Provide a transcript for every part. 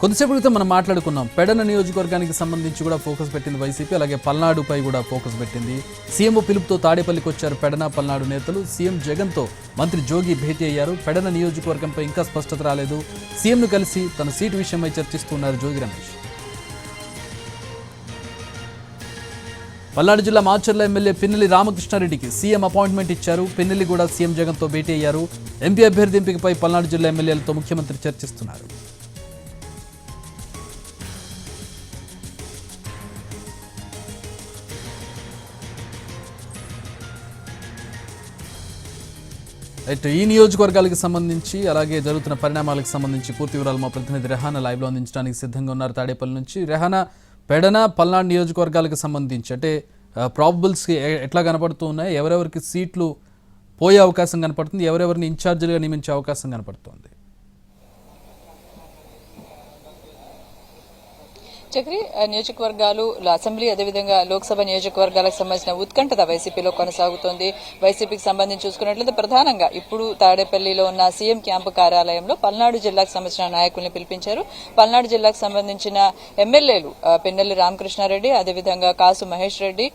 కొద్దిసేపు క్రితం మనం మాట్లాడుకున్నాం. పెడన నియోజకవర్గానికి సంబంధించి కూడా ఫోకస్ పెట్టింది వైసీపీ అలాగే పల్నాడుపై కూడా ఫోకస్ పెట్టింది. సీఎం పిలుపుతో తాడేపల్లికి వచ్చారు పెడన పల్నాడు నేతలు. సీఎం జగన్తో మంత్రి జోగి భేటీ అయ్యారు. పెడన నియోజకవర్గంపై ఇంకా స్పష్టత రాలేదు. సీఎంను కలిసి తన సీటు విషయమై చర్చిస్తున్నారు జోగి రమేష్. పల్నాడు జిల్లా మాచర్ల ఎమ్మెల్యే పిన్నెల్లి రామకృష్ణారెడ్డికి సీఎం అపాయింట్మెంట్ ఇచ్చారు. పిన్నెల్లి కూడా సీఎం జగన్తో భేటీ అయ్యారు. ఎంపీ అభ్యర్థి ఎంపికపై పల్నాడు జిల్లా ఎమ్మెల్యేలతో ముఖ్యమంత్రి చర్చిస్తున్నారు. రైట్ ఈ నియోజకవర్గాలకు సంబంధించి అలాగే జరుగుతున్న పరిణామాలకు సంబంధించి పూర్తి వివరాలు మా ప్రతినిధి రెహానా లైవ్లో అందించడానికి సిద్ధంగా ఉన్నారు తాడేపల్లి నుంచి. రెహానా పెడన పల్నాడు నియోజకవర్గాలకు సంబంధించి అంటే ప్రాబుల్స్కి ఎట్లా కనపడుతూ ఉన్నాయి? ఎవరెవరికి సీట్లు పోయే అవకాశం కనపడుతుంది? ఎవరెవరిని ఇన్ఛార్జీలుగా నియమించే అవకాశం కనపడుతుంది? చక్రి నియోజకవర్గాలు అసెంబ్లీ అదేవిధంగా లోక్సభ నియోజకవర్గాలకు సంబంధించిన ఉత్కంఠత వైసీపీలో కొనసాగుతోంది. వైసీపీకి సంబంధించి చూసుకున్నట్లయితే ప్రధానంగా ఇప్పుడు తాడేపల్లిలో ఉన్న సీఎం క్యాంపు కార్యాలయంలో పల్నాడు జిల్లాకు సంబంధించిన నాయకుల్ని పిలిపించారు. పల్నాడు జిల్లాకు సంబంధించిన ఎమ్మెల్యేలు పెన్నెల్లి రామకృష్ణారెడ్డి అదేవిధంగా కాసు మహేష్ రెడ్డి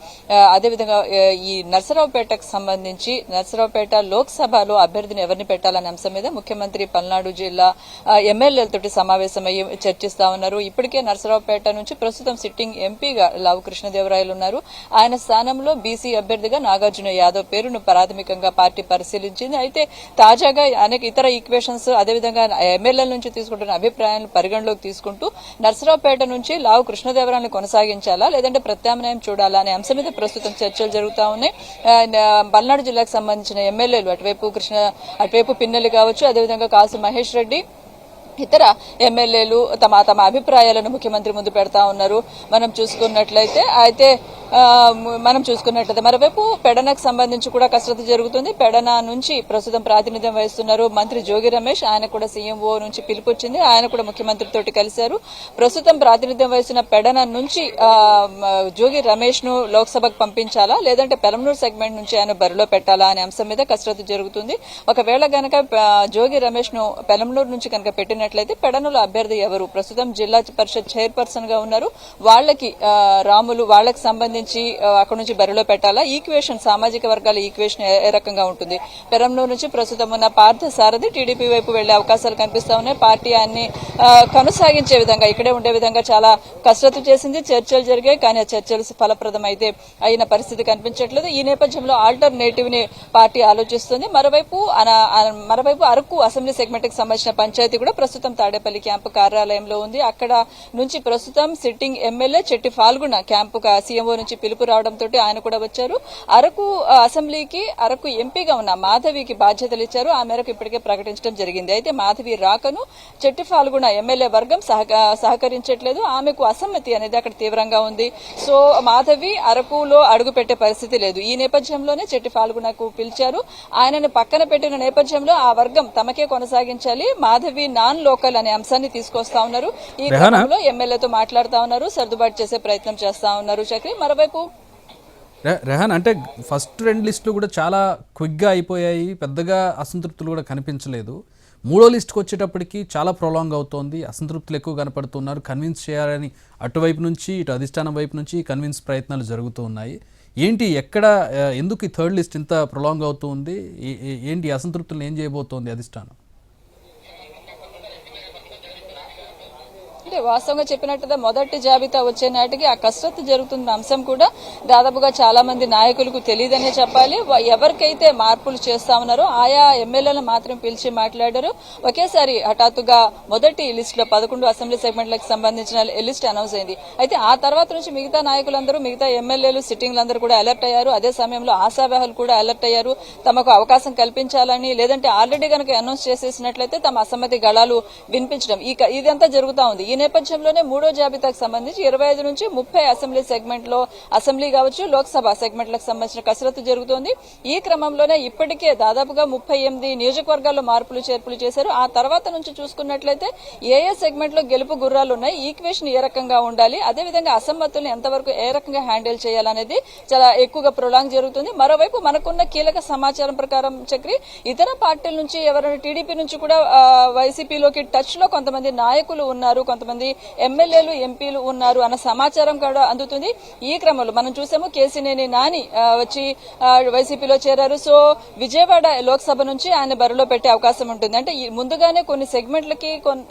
అదేవిధంగా ఈ నర్సరావుపేటకు సంబంధించి నర్సరావుపేట లోక్సభలో అభ్యర్థిని ఎవరిని పెట్టాలనే అంశం మీద ముఖ్యమంత్రి పల్నాడు జిల్లా ఆ, ఎమ్మెల్యేలతోటి సమావేశమయ్యి చర్చిస్తా ఉన్నారు. ఇప్పటికే నర్సరావుపేట నుంచి ప్రస్తుతం సిట్టింగ్ ఎంపీగా లావు కృష్ణదేవరాయలు ఉన్నారు. ఆయన స్థానంలో బీసీ అభ్యర్థిగా నాగార్జున యాదవ్ పేరును ప్రాథమికంగా పార్టీ పరిశీలించింది. అయితే తాజాగా అనేక ఇతర ఈక్వేషన్స్ అదేవిధంగా ఎమ్మెల్యేల నుంచి తీసుకుంటున్న అభిప్రాయాలను పరిగణలోకి తీసుకుంటూ నర్సరావుపేట నుంచి లావు కృష్ణదేవరాయలను కొనసాగించాలా లేదంటే ప్రత్యామ్నాయం చూడాలా అనే అంశం మీద ప్రస్తుతం చర్చలు జరుగుతా ఉన్నాయి. పల్నాడు జిల్లాకు సంబంధించిన ఎమ్మెల్యేలు అటువైపు కృష్ణ అటువైపు పిన్నెలు కావచ్చు అదేవిధంగా కాసు మహేష్ రెడ్డి ఇతర ఎమ్మెల్యేలు తమ తమ అభిప్రాయాలను ముఖ్యమంత్రి ముందు పెడతా ఉన్నారు. మనం చూసుకున్నట్లయితే అయితే మనం చూసుకున్నట్లయితే మరోవైపు పెడనకు సంబంధించి కూడా కసరత్తు జరుగుతుంది. పెడన నుంచి ప్రస్తుతం ప్రాతినిధ్యం వహిస్తున్నారు మంత్రి జోగి రమేష్. ఆయన కూడా సీఎంఓ నుంచి పిలుపు వచ్చింది ఆయన కూడా ముఖ్యమంత్రితోటి కలిశారు. ప్రస్తుతం ప్రాతినిధ్యం వహిస్తున్న పెడన నుంచి జోగి రమేష్ను లోక్సభకు పంపించాలా? లేదంటే పెరంనూరు సెగ్మెంట్ నుంచి ఆయన బరిలో పెట్టాలా అనే అంశం మీద కసరత్తు జరుగుతుంది. ఒకవేళ గనక జోగి రమేష్ను పెలంనూరు నుంచి కనుక పెట్టినట్లయితే పెడనుల అభ్యర్థి ఎవరు? ప్రస్తుతం జిల్లా పరిషత్ చైర్పర్సన్గా ఉన్నారు. వాళ్ళకి రాములు వాళ్ళకి సంబంధించి నుంచి అక్కడ నుంచి బరిలో పెట్టాలా? ఈక్వేషన్ సామాజిక వర్గాల ఈక్వేషన్ ఏ- రకంగా ఉంటుంది? పెరంలో నుంచి ప్రస్తుతం ఉన్న పార్థ సారథి టీడీపీ వైపు వెళ్ళే అవకాశాలు కనిపిస్తా ఉన్నాయి. పార్టీ అన్ని కొనసాగించే విధంగా ఇక్కడే ఉండే విధంగా చాలా కసరత్తు చేసింది చర్చలు జరిగాయి కానీ ఆ చర్చలు ఫలప్రదం అయితే అయిన పరిస్థితి కనిపించట్లేదు. ఈ నేపథ్యంలో ఆల్టర్నేటివ్ని పార్టీ ఆలోచిస్తుంది. మరోవైపు మరోవైపు అరకు అసెంబ్లీ సెగ్మెంట్కి సంబంధించిన పంచాయతీ కూడా ప్రస్తుతం తాడేపల్లి క్యాంపు కార్యాలయంలో ఉంది. అక్కడ నుంచి ప్రస్తుతం sitting MLA Chetti Phalguna camp CMO నుంచి పిలుపు రావడంతో ఆయన కూడా వచ్చారు. అరకు అసెంబ్లీకి అరకు ఎంపీగా ఉన్న మాధవికి బాధ్యతలు ఇచ్చారు. ఆ మేరకు ఇప్పటికే ప్రకటించడం జరిగింది. అయితే మాధవి రాకను చెట్టి ఫాల్గుణ ఎమ్మెల్యే వర్గం సహక- సహకరించట్లేదు. ఆమెకు అసమ్మతి అనేది అక్కడ తీవ్రంగా ఉంది. సో మాధవి అరకులో అడుగు పెట్టే పరిస్థితి లేదు. ఈ నేపథ్యంలోనే చెట్టి ఫాల్గుణకు పిలిచారు. ఆయనను పక్కన పెట్టిన నేపథ్యంలో ఆ వర్గం తమకే కొనసాగించాలి. మాధవి నాన్ లోకల్ అనే అంశాన్ని తీసుకొస్తా ఉన్నారు. ఈ? క్రమంలో ఎమ్మెల్యేతో మాట్లాడుతా ఉన్నారు. సర్దుబాటు చేసే ప్రయత్నం చేస్తా ఉన్నారు చక్రి మరోవైపు రె- రెహాన్ అంటే ఫస్ట్ రెండు లిస్టులు కూడా చాలా క్విక్గా అయిపోయాయి పెద్దగా అసంతృప్తులు కూడా కనిపించలేదు. మూడో లిస్ట్కి వచ్చేటప్పటికి చాలా ప్రొలాంగ్ అవుతోంది అసంతృప్తులు ఎక్కువ కనపడుతున్నారు కన్విన్స్ చేయాలని అటువైపు నుంచి ఇటు అధిష్టానం వైపు నుంచి కన్విన్స్ ప్రయత్నాలు జరుగుతూ ఉన్నాయి. ఏంటి ఎక్కడ ఎందుకు ఈ థర్డ్ లిస్ట్ ఇంత ప్రొలాంగ్ అవుతుంది? ఏ- ఏంటి అసంతృప్తులను ఏం చేయబోతోంది అధిష్టానం? అంటే వాస్తవంగా చెప్పినట్టుగా మొదటి జాబితా వచ్చే నాటికి ఆ కసరత్తు జరుగుతున్న అంశం కూడా దాదాపుగా చాలా మంది నాయకులకు తెలియదనే చెప్పాలి. ఎవరికైతే మార్పులు చేస్తా ఉన్నారో ఆయా ఎమ్మెల్యేలను మాత్రం పిలిచి మాట్లాడారు. ఒకేసారి హఠాత్తుగా మొదటి లిస్ట్లో పదకొండు అసెంబ్లీ సెగ్మెంట్లకు సంబంధించిన లిస్ట్ అనౌన్స్ అయింది. అయితే ఆ తర్వాత నుంచి మిగతా నాయకులందరూ మిగతా ఎమ్మెల్యేలు సిట్టింగ్లందరూ కూడా అలర్ట్ అయ్యారు. అదే సమయంలో ఆశావాహులు కూడా అలర్ట్ అయ్యారు. తమకు అవకాశం కల్పించాలని లేదంటే ఆల్రెడీ కనుక అనౌన్స్ చేసేసినట్లయితే తమ అసమ్మతి గళాలు వినిపించడం. ఇదంతా జరుగుతా ఉంది. ఈ నేపథ్యంలోనే మూడో జాబితాకు సంబంధించి ఇరవై ఐదు నుంచి ముప్పై అసెంబ్లీ సెగ్మెంట్లో అసెంబ్లీ కావచ్చు లోక్సభ సెగ్మెంట్లకు సంబంధించిన కసరత్తు జరుగుతోంది. ఈ క్రమంలోనే ఇప్పటికే దాదాపుగా ముప్పై ఎనిమిది నియోజకవర్గాల్లో మార్పులు చేర్పులు చేశారు. ఆ తర్వాత నుంచి చూసుకున్నట్లయితే ఏ ఏ సెగ్మెంట్లో గెలుపు గుర్రాలు ఉన్నాయి ఈక్వేషన్ ఏ రకంగా ఉండాలి అదేవిధంగా అసమ్మతుల్ని ఎంతవరకు ఏ రకంగా హ్యాండిల్ చేయాలనేది చాలా ఎక్కువగా ప్రొలాంగ్ జరుగుతుంది. మరోవైపు మనకున్న కీలక సమాచారం ప్రకారం చక్రి ఇతర పార్టీల నుంచి ఎవరైనా టీడీపీ నుంచి కూడా వైసీపీలోకి టచ్లో కొంతమంది నాయకులు ఉన్నారు కొంతమంది మంది ఎమ్మెల్యేలు ఎంపీలు ఉన్నారు అన్న సమాచారం కూడా అందుతుంది. ఈ క్రమంలో మనం చూసాము కేసినేని నాని వచ్చి వైసీపీలో చేరారు. సో విజయవాడ లోక్సభ నుంచి ఆయన బరిలో పెట్టే అవకాశం ఉంటుంది. అంటే ముందుగానే కొన్ని సెగ్మెంట్లకి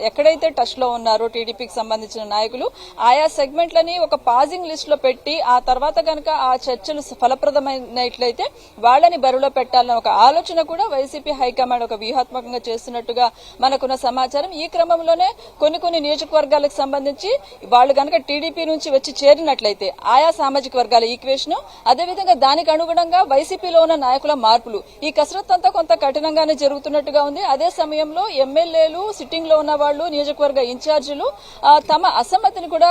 ఎక్కడైతే టచ్లో ఉన్నారో టీడీపీకి సంబంధించిన నాయకులు ఆయా సెగ్మెంట్లని ఒక పాజింగ్ లిస్ట్లో పెట్టి ఆ తర్వాత కనుక ఆ చర్చలు ఫలప్రదమైనట్లయితే వాళ్ళని బరిలో పెట్టాలన్న ఒక ఆలోచన కూడా వైసీపీ హైకమాండ్ ఒక వ్యూహాత్మకంగా చేస్తున్నట్టుగా మనకున్న సమాచారం. ఈ క్రమంలోనే కొన్ని కొన్ని వర్గాలకు సంబంధించి వాళ్ళు కనుక టీడీపీ నుంచి వచ్చి చేరినట్లయితే ఆయా సామాజిక వర్గాల ఈక్వేషన్ అదేవిధంగా దానికి అనుగుణంగా వైసీపీలో ఉన్న నాయకుల మార్పులు. ఈ కసరత్ అంతా కొంత కఠినంగానే జరుగుతున్నట్టుగా ఉంది. అదే సమయంలో ఎమ్మెల్యేలు సిట్టింగ్లో ఉన్న వాళ్ళు నియోజకవర్గ ఇన్ఛార్జీలు తమ అసమ్మతిని కూడా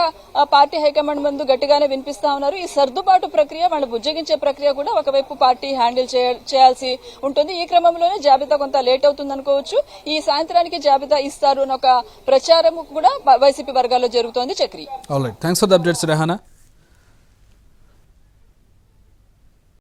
పార్టీ హైకమాండ్ ముందు గట్టిగానే వినిపిస్తా ఉన్నారు. ఈ సర్దుబాటు ప్రక్రియ వాళ్ళు బుజ్జగించే ప్రక్రియ కూడా ఒకవైపు పార్టీ హ్యాండిల్ చేయ- చేయాల్సి ఉంటుంది. ఈ క్రమంలోనే జాబితా కొంత లేట్ అవుతుంది అనుకోవచ్చు ఈ సాయంత్రానికి జాబితా ఇస్తారు అని ఒక ప్రచారం కూడా వైసీపీ వర్గాల్లో జరుగుతోంది Chakri. Thanks for the updates Rehana